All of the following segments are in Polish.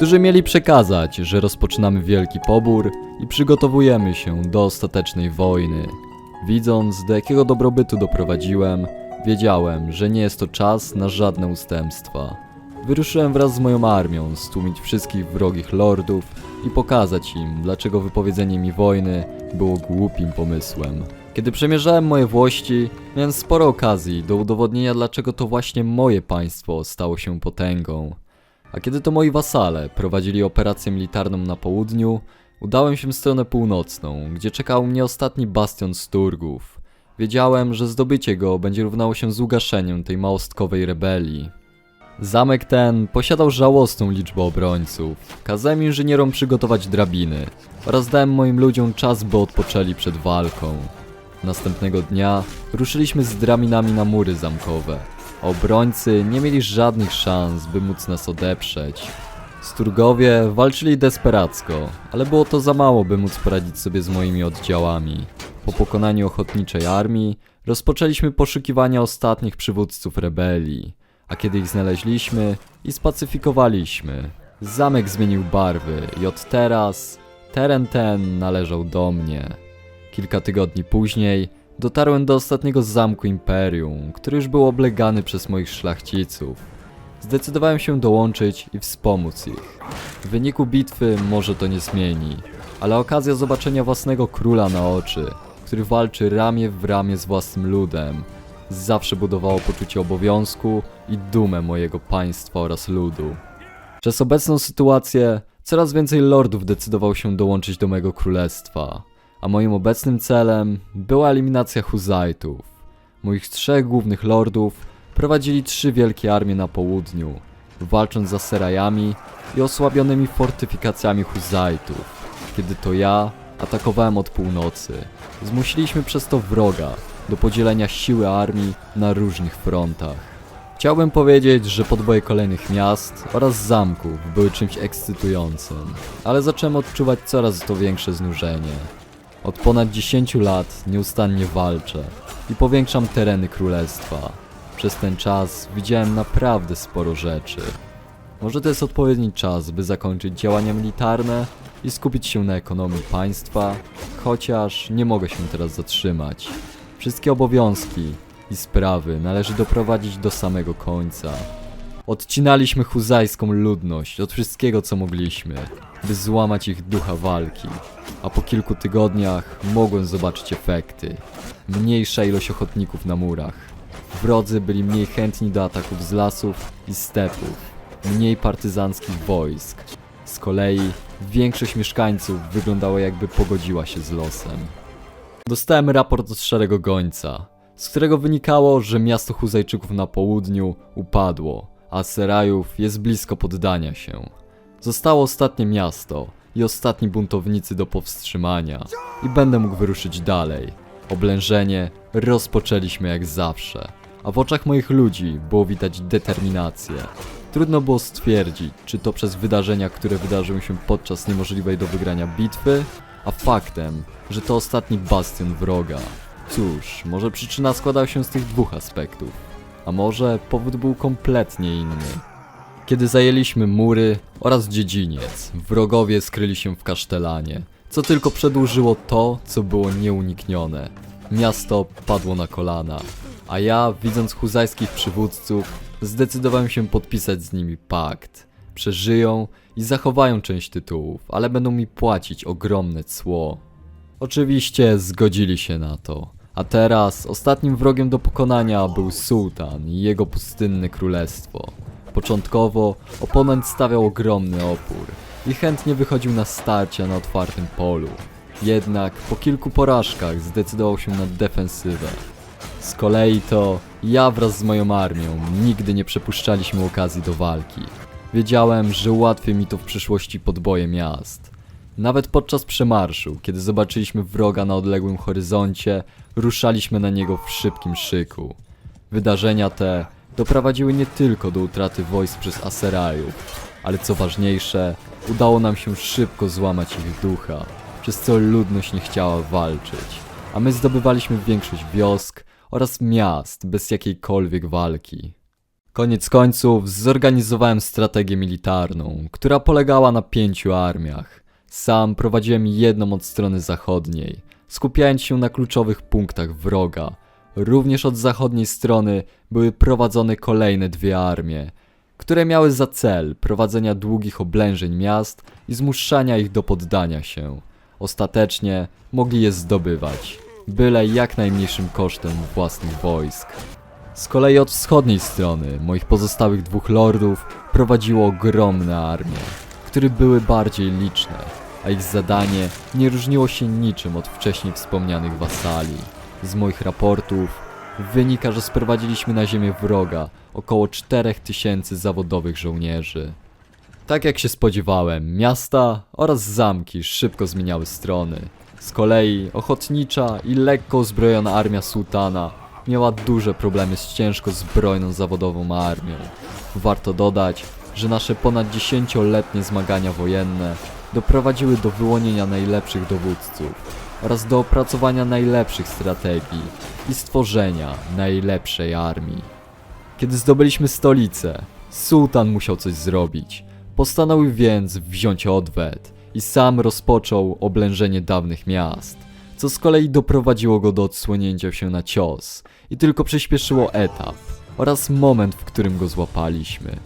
którzy mieli przekazać, że rozpoczynamy wielki pobór i przygotowujemy się do ostatecznej wojny. Widząc, do jakiego dobrobytu doprowadziłem, wiedziałem, że nie jest to czas na żadne ustępstwa. Wyruszyłem wraz z moją armią stłumić wszystkich wrogich lordów i pokazać im, dlaczego wypowiedzenie mi wojny było głupim pomysłem. Kiedy przemierzałem moje włości, miałem sporo okazji do udowodnienia, dlaczego to właśnie moje państwo stało się potęgą. A kiedy to moi wasale prowadzili operację militarną na południu, udałem się w stronę północną, gdzie czekał mnie ostatni bastion Sturgów. Wiedziałem, że zdobycie go będzie równało się z ugaszeniem tej małostkowej rebelii. Zamek ten posiadał żałosną liczbę obrońców. Kazałem inżynierom przygotować drabiny oraz dałem moim ludziom czas, by odpoczęli przed walką. Następnego dnia ruszyliśmy z drabinami na mury zamkowe, obrońcy nie mieli żadnych szans, by móc nas odeprzeć. Sturgowie walczyli desperacko, ale było to za mało, by móc poradzić sobie z moimi oddziałami. Po pokonaniu ochotniczej armii rozpoczęliśmy poszukiwania ostatnich przywódców rebelii, a kiedy ich znaleźliśmy i spacyfikowaliśmy, zamek zmienił barwy i od teraz teren ten należał do mnie. Kilka tygodni później dotarłem do ostatniego zamku Imperium, który już był oblegany przez moich szlachciców. Zdecydowałem się dołączyć i wspomóc ich. W wyniku bitwy może to nie zmieni, ale okazja zobaczenia własnego króla na oczy, który walczy ramię w ramię z własnym ludem, zawsze budowało poczucie obowiązku i dumę mojego państwa oraz ludu. Przez obecną sytuację coraz więcej lordów decydował się dołączyć do mego królestwa, a moim obecnym celem była eliminacja Huzajtów. Moich trzech głównych lordów prowadzili trzy wielkie armie na południu, walcząc za Serajami i osłabionymi fortyfikacjami Huzajtów, kiedy to ja atakowałem od północy. Zmusiliśmy przez to wroga do podzielenia siły armii na różnych frontach. Chciałbym powiedzieć, że podboje kolejnych miast oraz zamków były czymś ekscytującym, ale zacząłem odczuwać coraz to większe znużenie. Od ponad 10 lat nieustannie walczę i powiększam tereny królestwa. Przez ten czas widziałem naprawdę sporo rzeczy. Może to jest odpowiedni czas, by zakończyć działania militarne i skupić się na ekonomii państwa, chociaż nie mogę się teraz zatrzymać. Wszystkie obowiązki i sprawy należy doprowadzić do samego końca. Odcinaliśmy huzajską ludność od wszystkiego, co mogliśmy, by złamać ich ducha walki. A po kilku tygodniach mogłem zobaczyć efekty. Mniejsza ilość ochotników na murach. Wrodzy byli mniej chętni do ataków z lasów i stepów. Mniej partyzanckich wojsk. Z kolei większość mieszkańców wyglądała jakby pogodziła się z losem. Dostałem raport od szarego gońca, z którego wynikało, że miasto Huzajczyków na południu upadło, a Serajów jest blisko poddania się. Zostało ostatnie miasto i ostatni buntownicy do powstrzymania i będę mógł wyruszyć dalej. Oblężenie rozpoczęliśmy jak zawsze, a w oczach moich ludzi było widać determinację. Trudno było stwierdzić, czy to przez wydarzenia, które wydarzyły się podczas niemożliwej do wygrania bitwy, a faktem, że to ostatni bastion wroga. Cóż, może przyczyna składała się z tych dwóch aspektów, a może powód był kompletnie inny. Kiedy zajęliśmy mury oraz dziedziniec, wrogowie skryli się w kasztelanie, co tylko przedłużyło to, co było nieuniknione. Miasto padło na kolana, a ja, widząc huzajskich przywódców, zdecydowałem się podpisać z nimi pakt. Przeżyją i zachowają część tytułów, ale będą mi płacić ogromne cło. Oczywiście zgodzili się na to. A teraz ostatnim wrogiem do pokonania był sułtan i jego pustynne królestwo. Początkowo oponent stawiał ogromny opór i chętnie wychodził na starcia na otwartym polu. Jednak po kilku porażkach zdecydował się na defensywę. Z kolei to ja wraz z moją armią nigdy nie przepuszczaliśmy okazji do walki. Wiedziałem, że ułatwi mi to w przyszłości podboje miast. Nawet podczas przemarszu, kiedy zobaczyliśmy wroga na odległym horyzoncie, ruszaliśmy na niego w szybkim szyku. Wydarzenia te doprowadziły nie tylko do utraty wojsk przez Aserajów, ale co ważniejsze, udało nam się szybko złamać ich ducha, przez co ludność nie chciała walczyć, a my zdobywaliśmy większość wiosk oraz miast bez jakiejkolwiek walki. Koniec końców zorganizowałem strategię militarną, która polegała na pięciu armiach. Sam prowadziłem jedną od strony zachodniej, skupiając się na kluczowych punktach wroga. Również od zachodniej strony były prowadzone kolejne dwie armie, które miały za cel prowadzenia długich oblężeń miast i zmuszania ich do poddania się. Ostatecznie mogli je zdobywać, byle jak najmniejszym kosztem własnych wojsk. Z kolei od wschodniej strony moich pozostałych dwóch lordów prowadziło ogromne armie, które były bardziej liczne, a ich zadanie nie różniło się niczym od wcześniej wspomnianych wasali. Z moich raportów wynika, że sprowadziliśmy na ziemię wroga około 4000 zawodowych żołnierzy. Tak jak się spodziewałem, miasta oraz zamki szybko zmieniały strony. Z kolei ochotnicza i lekko uzbrojona armia sułtana miała duże problemy z ciężko zbrojną zawodową armią. Warto dodać, że nasze ponad dziesięcioletnie zmagania wojenne doprowadziły do wyłonienia najlepszych dowódców oraz do opracowania najlepszych strategii i stworzenia najlepszej armii. Kiedy zdobyliśmy stolicę, sułtan musiał coś zrobić. Postanowił więc wziąć odwet i sam rozpoczął oblężenie dawnych miast, co z kolei doprowadziło go do odsłonięcia się na cios i tylko przyspieszyło etap oraz moment, w którym go złapaliśmy.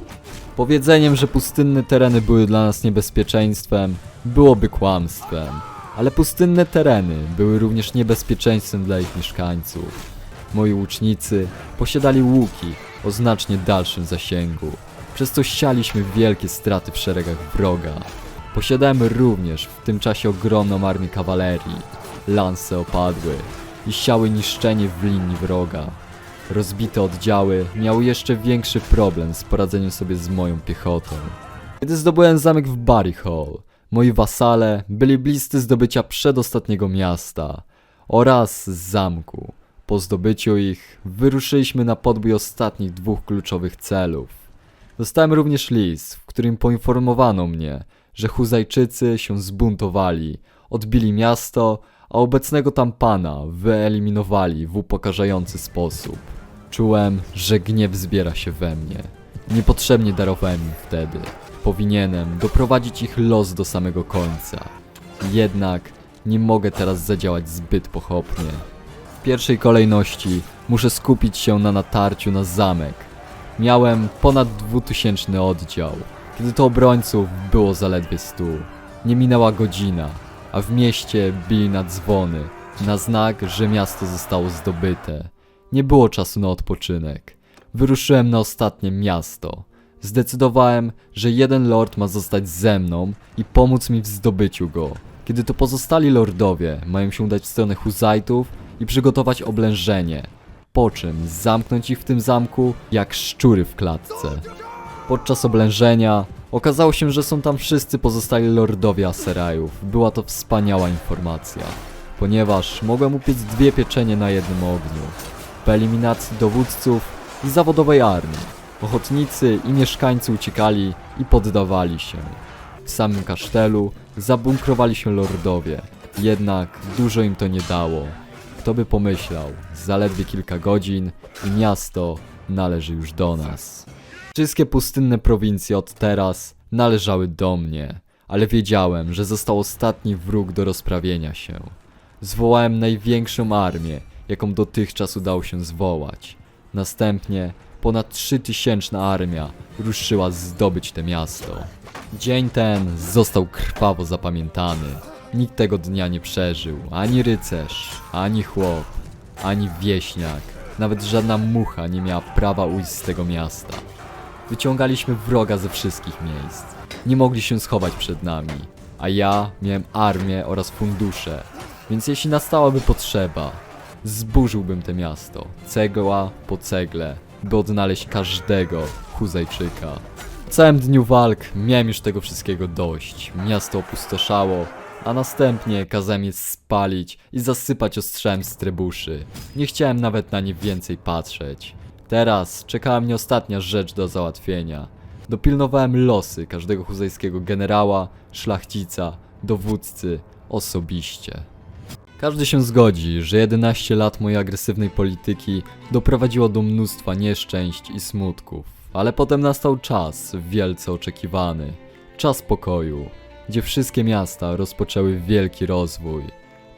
Powiedzeniem, że pustynne tereny były dla nas niebezpieczeństwem, byłoby kłamstwem, ale pustynne tereny były również niebezpieczeństwem dla ich mieszkańców. Moi łucznicy posiadali łuki o znacznie dalszym zasięgu, przez co sialiśmy wielkie straty w szeregach wroga. Posiadałem również w tym czasie ogromną armię kawalerii. Lanse opadły i siały niszczenie w linii wroga. Rozbite oddziały miały jeszcze większy problem z poradzeniem sobie z moją piechotą. Kiedy zdobyłem zamek w Barry Hall, moi wasale byli bliscy zdobycia przedostatniego miasta oraz zamku. Po zdobyciu ich wyruszyliśmy na podbój ostatnich dwóch kluczowych celów. Dostałem również list, w którym poinformowano mnie, że Huzajczycy się zbuntowali, odbili miasto, a obecnego tam pana wyeliminowali w upokarzający sposób. Czułem, że gniew zbiera się we mnie. Niepotrzebnie darowałem im wtedy. Powinienem doprowadzić ich los do samego końca. Jednak nie mogę teraz zadziałać zbyt pochopnie. W pierwszej kolejności muszę skupić się na natarciu na zamek. Miałem ponad dwutysięczny oddział, kiedy to obrońców było zaledwie stu. Nie minęła godzina, a w mieście bili na dzwony, na znak, że miasto zostało zdobyte. Nie było czasu na odpoczynek. Wyruszyłem na ostatnie miasto. Zdecydowałem, że jeden lord ma zostać ze mną i pomóc mi w zdobyciu go, kiedy to pozostali lordowie mają się udać w stronę Huzajtów i przygotować oblężenie, po czym zamknąć ich w tym zamku jak szczury w klatce. Podczas oblężenia okazało się, że są tam wszyscy pozostali lordowie Aserajów. Była to wspaniała informacja, ponieważ mogłem upiec dwie pieczenie na jednym ogniu. Po eliminacji dowódców i zawodowej armii, ochotnicy i mieszkańcy uciekali i poddawali się. W samym kasztelu zabunkrowali się lordowie, jednak dużo im to nie dało. Kto by pomyślał, zaledwie kilka godzin i miasto należy już do nas. Wszystkie pustynne prowincje od teraz należały do mnie, ale wiedziałem, że został ostatni wróg do rozprawienia się. Zwołałem największą armię, jaką dotychczas udało się zwołać. Następnie ponad 3000 armia ruszyła zdobyć te miasto. Dzień ten został krwawo zapamiętany. Nikt tego dnia nie przeżył, ani rycerz, ani chłop, ani wieśniak. Nawet żadna mucha nie miała prawa ujść z tego miasta. Wyciągaliśmy wroga ze wszystkich miejsc. Nie mogli się schować przed nami, a ja miałem armię oraz fundusze, więc jeśli nastałaby potrzeba, zburzyłbym to miasto, cegła po cegle, by odnaleźć każdego Huzajczyka. W całym dniu walk miałem już tego wszystkiego dość. Miasto opustoszało, a następnie kazałem je spalić i zasypać ostrzem z trybuszy. Nie chciałem nawet na nie więcej patrzeć. Teraz czekała mnie ostatnia rzecz do załatwienia. Dopilnowałem losy każdego huzajskiego generała, szlachcica, dowódcy osobiście. Każdy się zgodzi, że 11 lat mojej agresywnej polityki doprowadziło do mnóstwa nieszczęść i smutków, ale potem nastał czas wielce oczekiwany. Czas pokoju, gdzie wszystkie miasta rozpoczęły wielki rozwój.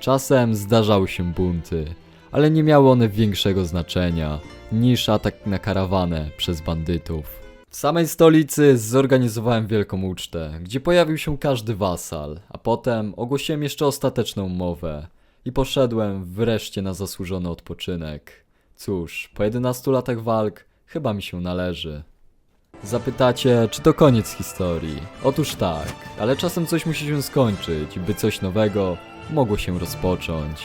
Czasem zdarzały się bunty, ale nie miały one większego znaczenia niż atak na karawanę przez bandytów. W samej stolicy zorganizowałem wielką ucztę, gdzie pojawił się każdy wasal, a potem ogłosiłem jeszcze ostateczną umowę i poszedłem wreszcie na zasłużony odpoczynek. Cóż, po 11 latach walk chyba mi się należy. Zapytacie, czy to koniec historii? Otóż tak, ale czasem coś musi się skończyć, by coś nowego mogło się rozpocząć.